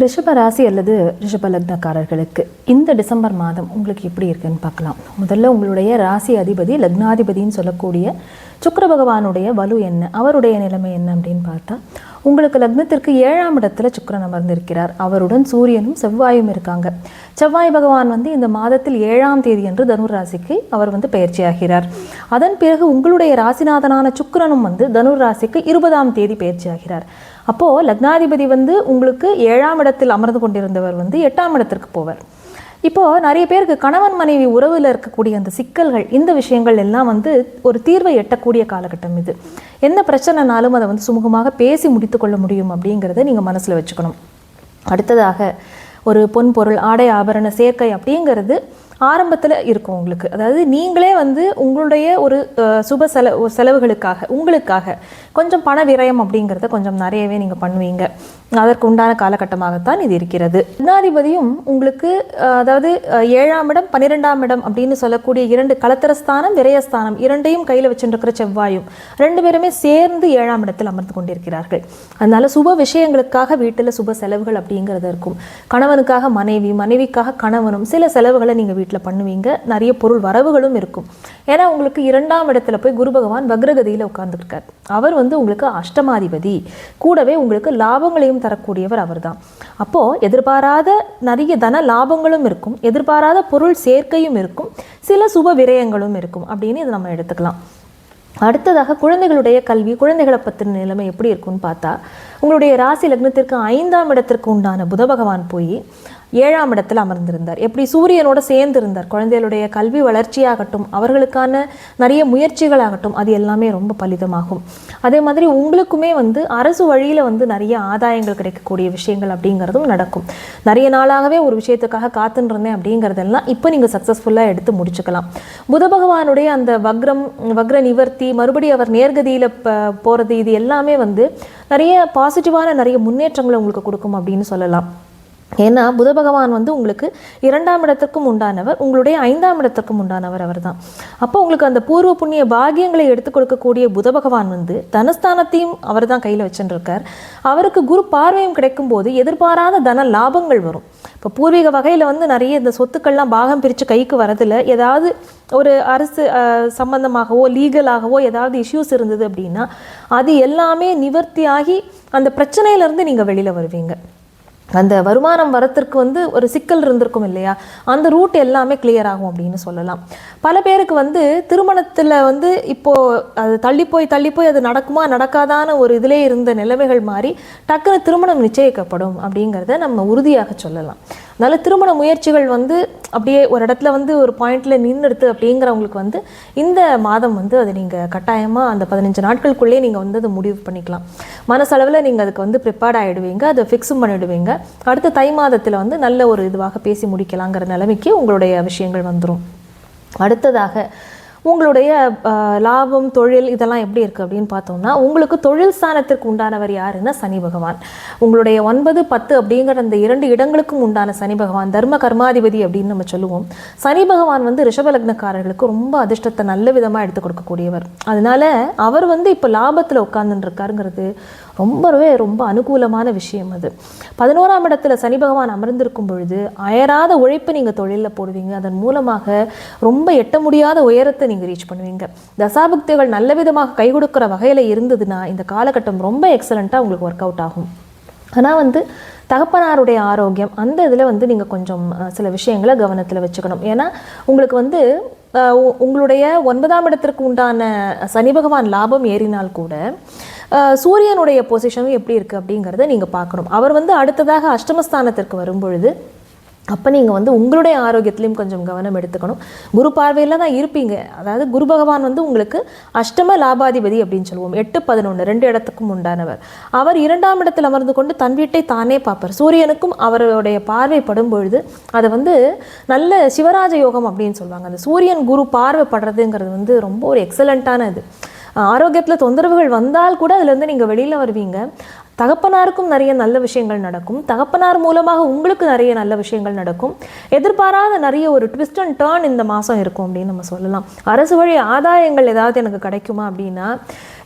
ரிஷப ராசி அல்லது ரிஷப லக்னக்காரர்களுக்கு இந்த டிசம்பர் மாதம் உங்களுக்கு எப்படி இருக்குன்னு பார்க்கலாம். முதல்ல உங்களுடைய ராசி அதிபதி லக்னாதிபதின்னு சொல்லக்கூடிய சுக்கர பகவானுடைய வலு என்ன அவருடைய நிலைமை என்ன அப்படின்னு பார்த்தா உங்களுக்கு லக்னத்திற்கு ஏழாம் இடத்துல சுக்கிரன் அமர்ந்திருக்கிறார். அவருடன் சூரியனும் செவ்வாயும் இருக்காங்க. செவ்வாய் பகவான் வந்து இந்த மாதத்தில் ஏழாம் தேதி என்று தனுர் ராசிக்கு அவர் வந்து பயிற்சியாகிறார். அதன் பிறகு உங்களுடைய ராசிநாதனான சுக்கரனும் வந்து தனுர் ராசிக்கு இருபதாம் தேதி பயிற்சியாகிறார். அப்போது லக்னாதிபதி வந்து உங்களுக்கு ஏழாம் இடத்தில் அமர்ந்து கொண்டிருந்தவர் வந்து எட்டாம் இடத்திற்கு போவார். இப்போது நிறைய பேருக்கு கணவன் மனைவி உறவில் இருக்கக்கூடிய அந்த சிக்கல்கள் இந்த விஷயங்கள் எல்லாம் வந்து ஒரு தீர்வை எட்டக்கூடிய காலகட்டம் இது. எந்த பிரச்சனைனாலும் அதை வந்து சுமூகமாக பேசி முடித்துக்கொள்ள முடியும் அப்படிங்கிறத நீங்கள் மனசில் வச்சுக்கணும். அடுத்ததாக ஒரு பொன் பொருள் ஆடை ஆபரண சேர்க்கை அப்படிங்கிறது ஆரம்பத்தில் இருக்கும் உங்களுக்கு. அதாவது நீங்களே வந்து உங்களுடைய ஒரு சுப செல செலவுகளுக்காக உங்களுக்காக கொஞ்சம் பண விரயம் அப்படிங்கிறத கொஞ்சம் நிறையவே நீங்கள் பண்ணுவீங்க. அதற்கு உண்டான காலகட்டமாகத்தான் இது இருக்கிறது. ஜனாதிபதியும் உங்களுக்கு அதாவது ஏழாம் இடம் பன்னிரெண்டாம் இடம் அப்படின்னு சொல்லக்கூடிய இரண்டு கலத்திரஸ்தானம் விரயஸ்தானம் இரண்டையும் கையில் வச்சுருக்கிற செவ்வாயும் ரெண்டு பேருமே சேர்ந்து ஏழாம் இடத்தில் அமர்ந்து கொண்டிருக்கிறார்கள். அதனால சுப விஷயங்களுக்காக வீட்டில் சுப செலவுகள் அப்படிங்கிறது இருக்கும். கணவனுக்காக மனைவி மனைவிக்காக கணவனும் சில செலவுகளை நீங்கள் வீட்டில் பண்ணுவீங்க நிறைய பொருள் வரவுகளும் இருக்கும். ஏன்னா உங்களுக்கு இரண்டாம் இடத்துல போய் குரு பகவான் வக்ரகதியில் உட்கார்ந்துருக்கார். அவர் வந்து உங்களுக்கு அஷ்டமாதிபதி. கூடவே உங்களுக்கு லாபங்களையும் தரக்கூடியவர் அவர்தான். அப்போ எதிர்பாராத நிறைய தன லாபங்களும் இருக்கும் எதிர்பாராத பொருள் சேர்க்கையும் இருக்கும் சில சுப விரயங்களும் இருக்கும் அப்படின்னு இதை நம்ம எடுத்துக்கலாம். அடுத்ததாக குழந்தைகளுடைய கல்வி குழந்தைகளை பற்றின நிலைமை எப்படி இருக்கும்னு பார்த்தா உங்களுடைய ராசி லக்னத்திற்கு ஐந்தாம் இடத்திற்கு உண்டான புத பகவான் போய் ஏழாம் இடத்துல அமர்ந்திருந்தார். எப்படி சூரியனோட சேர்ந்து இருந்தார் குழந்தைகளுடைய கல்வி வளர்ச்சியாகட்டும் அவர்களுக்கான நிறைய முயற்சிகளாகட்டும் அது எல்லாமே ரொம்ப பலிதமாகும். அதே மாதிரி உங்களுக்குமே வந்து அரசு வழியில் வந்து நிறைய ஆதாயங்கள் கிடைக்கக்கூடிய விஷயங்கள் அப்படிங்கிறதும் நடக்கும். நிறைய நாளாகவே ஒரு விஷயத்துக்காக காத்துன்னு இருந்தேன் அப்படிங்கிறதெல்லாம் இப்போ நீங்கள் சக்ஸஸ்ஃபுல்லாக எடுத்து முடிச்சுக்கலாம். புத பகவானுடைய அந்த வக்ரம் வக்ர நிவர்த்தி மறுபடியும் அவர் நேர்கதியில் போகிறது இது எல்லாமே வந்து நிறைய பாசிட்டிவான நிறைய முன்னேற்றங்களை உங்களுக்கு கொடுக்கும் அப்படின்னு சொல்லலாம். ஏன்னா புத பகவான் வந்து உங்களுக்கு இரண்டாம் இடத்திற்கும் உண்டானவர் உங்களுடைய ஐந்தாம் இடத்திற்கும் உண்டானவர் அவர்தான். அப்போ உங்களுக்கு அந்த பூர்வ புண்ணிய பாகியங்களை எடுத்துக் கொடுக்கக்கூடிய புத பகவான் வந்து தனஸ்தானத்தையும் அவர் தான் கையில் வச்சுருக்கார் அவருக்கு குரு பார்வையும் கிடைக்கும் போது எதிர்பாராத தன லாபங்கள் வரும். இப்போ பூர்வீக வகையில் வந்து நிறைய இந்த சொத்துக்கள்லாம் பாகம் பிரித்து கைக்கு வரதில் ஏதாவது ஒரு அரசு சம்பந்தமாகவோ லீகலாகவோ ஏதாவது இஷ்யூஸ் இருந்தது அப்படின்னா அது எல்லாமே நிவர்த்தியாகி அந்த பிரச்சனையிலேருந்து நீங்கள் வெளியில் வருவீங்க. அந்த வருமானம் வரத்திற்கு வந்து ஒரு சிக்கல் இருந்திருக்கும் இல்லையா? அந்த ரூட் எல்லாமே கிளியர் ஆகும் அப்படின்னு சொல்லலாம். பல பேருக்கு வந்து திருமணத்தில் வந்து இப்போ அது தள்ளி போய் தள்ளி போய் அது நடக்குமா நடக்காதான ஒரு இதிலே இருந்த நிலைமைகள் மாறி டக்குன்னு திருமணம் நிச்சயிக்கப்படும் அப்படிங்கிறத நம்ம உறுதியாக சொல்லலாம். அதனால் திருமண முயற்சிகள் வந்து அப்படியே ஒரு இடத்துல வந்து ஒரு பாயிண்டில் நின்றுடுது அப்படிங்கிறவங்களுக்கு வந்து இந்த மாதம் வந்து அதை நீங்கள் கட்டாயமாக அந்த பதினஞ்சு நாட்களுக்குள்ளேயே நீங்கள் வந்து அதை முடிவு பண்ணிக்கலாம். மனசளவில் நீங்கள் அதுக்கு வந்து ப்ரிப்பேர்ட் ஆகிடுவீங்க அதை ஃபிக்ஸும் பண்ணிவிடுவீங்க அடுத்த தை மாதத்தில் வந்து நல்ல ஒரு இதுவாக பேசி முடிக்கலாங்கிற நிலைமைக்கு உங்களுடைய விஷயங்கள் வந்துடும் அடுத்ததாக உங்களுடைய லாபம் தொழில் இதெல்லாம் எப்படி இருக்குது அப்படின்னு பார்த்தோம்னா உங்களுக்கு தொழில் ஸ்தானத்திற்கு உண்டானவர் யாருன்னா சனி பகவான். உங்களுடைய ஒன்பது பத்து அப்படிங்கிற அந்த இரண்டு இடங்களுக்கும் உண்டான சனி பகவான் தர்ம கர்மாதிபதி அப்படின்னு நம்ம சொல்லுவோம். சனி பகவான் வந்து ரிஷப லக்னக்காரர்களுக்கு ரொம்ப அதிர்ஷ்டத்தை நல்ல விதமாக எடுத்து கொடுக்கக்கூடியவர். அதனால அவர் வந்து இப்போ லாபத்தில் உட்கார்ந்துட்டு இருக்காருங்கிறது ரொம்பவே ரொம்ப அனுகூலமான விஷயம் அது. பதினோராம் இடத்துல சனி பகவான் அமர்ந்திருக்கும் பொழுது அயராத உழைப்பு நீங்கள் தொழிலில் போடுவீங்க. அதன் மூலமாக ரொம்ப எட்ட முடியாத உயரத்தை நீங்கள் ரீச் பண்ணுவீங்க. தசாபக்திகள் நல்ல விதமாக கை கொடுக்குற வகையில் இருந்ததுன்னா இந்த காலகட்டம் ரொம்ப எக்ஸலண்ட்டாக உங்களுக்கு ஒர்க் அவுட் ஆகும். ஆனால் வந்து தகப்பனாருடைய ஆரோக்கியம் அந்த இதில் வந்து நீங்கள் கொஞ்சம் சில விஷயங்களை கவனத்தில் வச்சுக்கணும். ஏன்னா உங்களுக்கு வந்து உங்களுடைய ஒன்பதாம் இடத்திற்கு உண்டான சனி பகவான் லாபம் ஏறினால் கூட சூரியனுடைய பொசிஷனும் எப்படி இருக்குது அப்படிங்கிறத நீங்கள் பார்க்கணும். அவர் வந்து அடுத்ததாக அஷ்டமஸ்தானத்திற்கு வரும்பொழுது அப்போ நீங்கள் வந்து உங்களுடைய ஆரோக்கியத்திலையும் கொஞ்சம் கவனம் எடுத்துக்கணும். குரு பார்வையில் தான் இருப்பீங்க. அதாவது குரு பகவான் வந்து உங்களுக்கு அஷ்டம லாபாதிபதி அப்படின்னு சொல்லுவோம். எட்டு பதினொன்று ரெண்டு இடத்துக்கும் உண்டானவர். அவர் இரண்டாம் இடத்தில் அமர்ந்து கொண்டு தன் வீட்டை தானே பார்ப்பார். சூரியனுக்கும் அவருடைய பார்வை படும் பொழுது அதை வந்து நல்ல சிவராஜ யோகம் அப்படின்னு சொல்லுவாங்க. அந்த சூரியன் குரு பார்வை படுறதுங்கிறது வந்து ரொம்ப ஒரு எக்ஸலண்ட்டான இது. ஆரோக்கியத்தில் தொந்தரவுகள் வந்தால் கூட அதுலேருந்து நீங்கள் வெளியில் வருவீங்க. தகப்பனாருக்கும் நிறைய நல்ல விஷயங்கள் நடக்கும். தகப்பனார் மூலமாக உங்களுக்கு நிறைய நல்ல விஷயங்கள் நடக்கும். எதிர்பாராத நிறைய ஒரு ட்விஸ்ட் அண்ட் டேர்ன் இந்த மாதம் இருக்கும் அப்படின்னு நம்ம சொல்லலாம். அரசு வழி ஆதாயங்கள் ஏதாவது எனக்கு கிடைக்குமா அப்படின்னா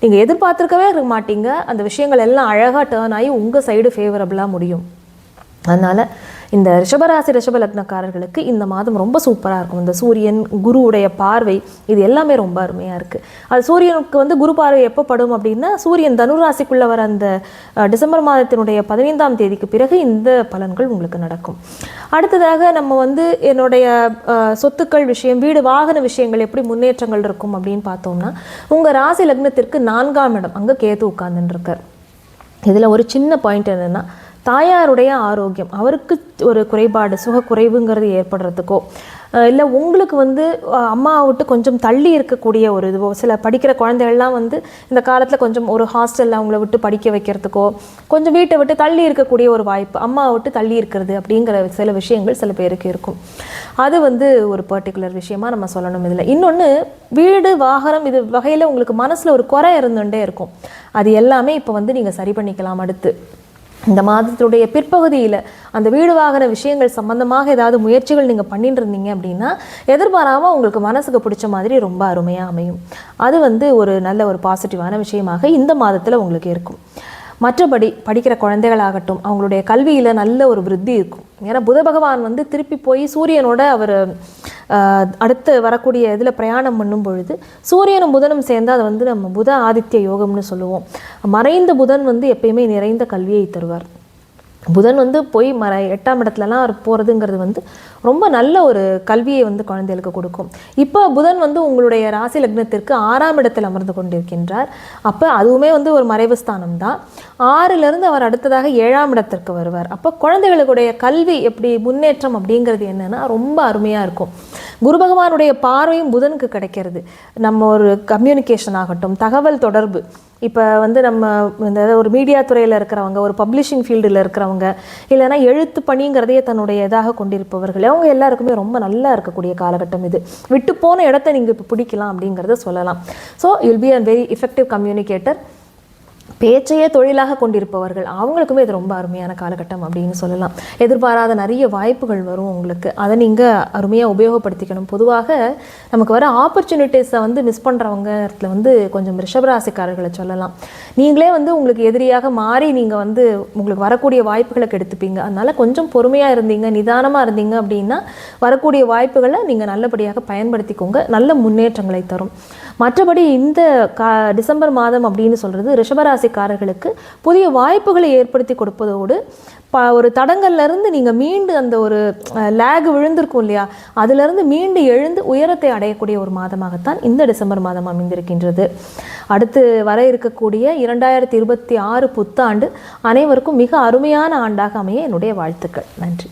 நீங்கள் எதிர்பார்த்துருக்கவே இருக்க மாட்டீங்க. அந்த விஷயங்கள் எல்லாம் அழகாக டேர்ன் ஆகி உங்கள் சைடு ஃபேவரபுளாக முடியும். அதனால் இந்த ரிஷபராசி ரிஷப லக்னக்காரர்களுக்கு இந்த மாதம் ரொம்ப சூப்பராக இருக்கும். இந்த சூரியன் குருவுடைய பார்வை இது எல்லாமே ரொம்ப அருமையாக இருக்குது அது சூரியனுக்கு வந்து குரு பார்வை எப்போ படும் அப்படின்னா சூரியன் தனுராசிக்குள்ளே வர அந்த டிசம்பர் மாதத்தினுடைய பதினைந்தாம் தேதிக்கு பிறகு இந்த பலன்கள் உங்களுக்கு நடக்கும். அடுத்ததாக நம்ம வந்து என்னுடைய சொத்துக்கள் விஷயம் வீடு வாகன விஷயங்கள் எப்படி முன்னேற்றங்கள் இருக்கும் அப்படின்னு பார்த்தோம்னா உங்கள் ராசி லக்னத்திற்கு நான்காம் இடம் அங்கே கேது உட்கார்ந்துருக்கார் இதில் ஒரு சின்ன பாயிண்ட் என்னென்னா தாயாருடைய ஆரோக்கியம் அவருக்கு ஒரு குறைபாடு சுக குறைவுங்கிறது ஏற்படுறதுக்கோ இல்லை உங்களுக்கு வந்து அம்மாவை விட்டு கொஞ்சம் தள்ளி இருக்கக்கூடிய ஒரு இதுவோ சில படிக்கிற குழந்தைகள்லாம் வந்து இந்த காலத்தில் கொஞ்சம் ஒரு ஹாஸ்டலில் அவங்கள விட்டு படிக்க வைக்கிறதுக்கோ கொஞ்சம் வீட்டை விட்டு தள்ளி இருக்கக்கூடிய ஒரு வாய்ப்பு அம்மாவை விட்டு தள்ளி இருக்கிறது அப்படிங்கிற சில விஷயங்கள் சில பேருக்கு இருக்கும். அது வந்து ஒரு பர்டிகுலர் விஷயமா நம்ம சொல்லணும் இதில். இன்னொன்று வீடு வாகனம் இது வகையில் உங்களுக்கு மனசில் ஒரு குறை இருந்துகிட்டே இருக்கும். அது எல்லாமே இப்போ வந்து நீங்கள் சரி பண்ணிக்கலாம் அடுத்து. இந்த மாதத்துடைய பிற்பகுதியில் அந்த வீடு வாகன விஷயங்கள் சம்மந்தமாக ஏதாவது முயற்சிகள் நீங்கள் பண்ணிட்டு இருந்தீங்க அப்படின்னா எதிர்பாராமல் உங்களுக்கு மனசுக்கு பிடிச்ச மாதிரி ரொம்ப அருமையாக அமையும். அது வந்து ஒரு நல்ல ஒரு பாசிட்டிவான விஷயமாக இந்த மாதத்தில் உங்களுக்கு இருக்கும். மற்றபடி படிக்கிற குழந்தைகளாகட்டும் அவங்களுடைய கல்வியில் நல்ல ஒரு விருத்தி இருக்கும். ஏன்னா புத பகவான் வந்து திருப்பி போய் சூரியனோட அவர் அடுத்து வரக்கூடிய இதில் பிரயாணம் பண்ணும் பொழுது சூரியனும் புதனும் சேர்ந்து அதை வந்து நம்ம புத ஆதித்ய யோகம்னு சொல்லுவோம். மறைந்த புதன் வந்து எப்பயுமே நிறைந்த கல்வியை தருவார். புதன் வந்து போய் மர எட்டாம் இடத்துலலாம் போகிறதுங்கிறது வந்து ரொம்ப நல்ல ஒரு கல்வியை வந்து குழந்தைகளுக்கு கொடுக்கும். இப்போ புதன் வந்து உங்களுடைய ராசி லக்னத்திற்கு ஆறாம் இடத்தில் அமர்ந்து கொண்டிருக்கின்றார். அப்போ அதுவுமே வந்து ஒரு மறைவு ஸ்தானம் தான் ஆறிலிருந்து அவர் அடுத்ததாக ஏழாம் இடத்திற்கு வருவார். அப்போ குழந்தைகளுடைய கல்வி எப்படி முன்னேற்றம் அப்படிங்கிறது என்னென்னா ரொம்ப அருமையாக இருக்கும். குரு பகவானுடைய பார்வையும் புதனுக்கு கிடைக்கிறது. நம்ம ஒரு கம்யூனிகேஷன் ஆகட்டும் தகவல் தொடர்பு. இப்போ வந்து நம்ம இந்த ஒரு மீடியா துறையில் இருக்கிறவங்க ஒரு பப்ளிஷிங் ஃபீல்டில் இருக்கிறவங்க இல்லைன்னா எழுத்து பணிங்கிறதையே தன்னுடைய இதாக கொண்டிருப்பவர்கள் அவங்க எல்லாருக்குமே ரொம்ப நல்லா இருக்கக்கூடிய காலகட்டம் இது. விட்டு போன இடத்த நீங்கள் இப்போ பிடிக்கலாம் அப்படிங்கிறத சொல்லலாம். So you'll be a very effective communicator பேச்சையே தொழிலாக கொண்டிருப்பவர்கள் அவங்களுக்குமே இது ரொம்ப அருமையான காலகட்டம் அப்படின்னு சொல்லலாம். எதிர்பாராத நிறைய வாய்ப்புகள் வரும் உங்களுக்கு. அதை நீங்கள் அருமையாக உபயோகப்படுத்திக்கணும். பொதுவாக நமக்கு வர ஆப்பர்ச்சுனிட்டிஸை வந்து மிஸ் பண்ணுறவங்க இடத்துல வந்து கொஞ்சம் ரிஷபராசிக்காரர்களை சொல்லலாம். நீங்களே வந்து உங்களுக்கு எதிரியாக மாறி நீங்கள் வந்து உங்களுக்கு வரக்கூடிய வாய்ப்புகளை கெடுத்துப்பீங்க. அதனால் கொஞ்சம் பொறுமையாக இருந்தீங்க நிதானமாக இருந்தீங்க அப்படின்னா வரக்கூடிய வாய்ப்புகளை நீங்கள் நல்லபடியாக பயன்படுத்திக்கோங்க. நல்ல முன்னேற்றங்களை தரும். மற்றபடி இந்த கா டிசம்பர் மாதம் அப்படின்னு சொல்கிறது ரிஷபராசிக்காரர்களுக்கு புதிய வாய்ப்புகளை ஏற்படுத்தி கொடுப்பதோடு ப ஒரு தடங்கள்லேருந்து நீங்கள் மீண்டு அந்த ஒரு லேக் விழுந்திருக்கும் இல்லையா? அதுலேருந்து மீண்டு எழுந்து உயரத்தை அடையக்கூடிய ஒரு மாதமாகத்தான் இந்த டிசம்பர் மாதம் அமைந்திருக்கின்றது. அடுத்து வர இருக்கக்கூடிய இரண்டாயிரத்தி இருபத்தி ஆறு புத்தாண்டு அனைவருக்கும் மிக அருமையான ஆண்டாக அமைய என்னுடைய வாழ்த்துக்கள். நன்றி.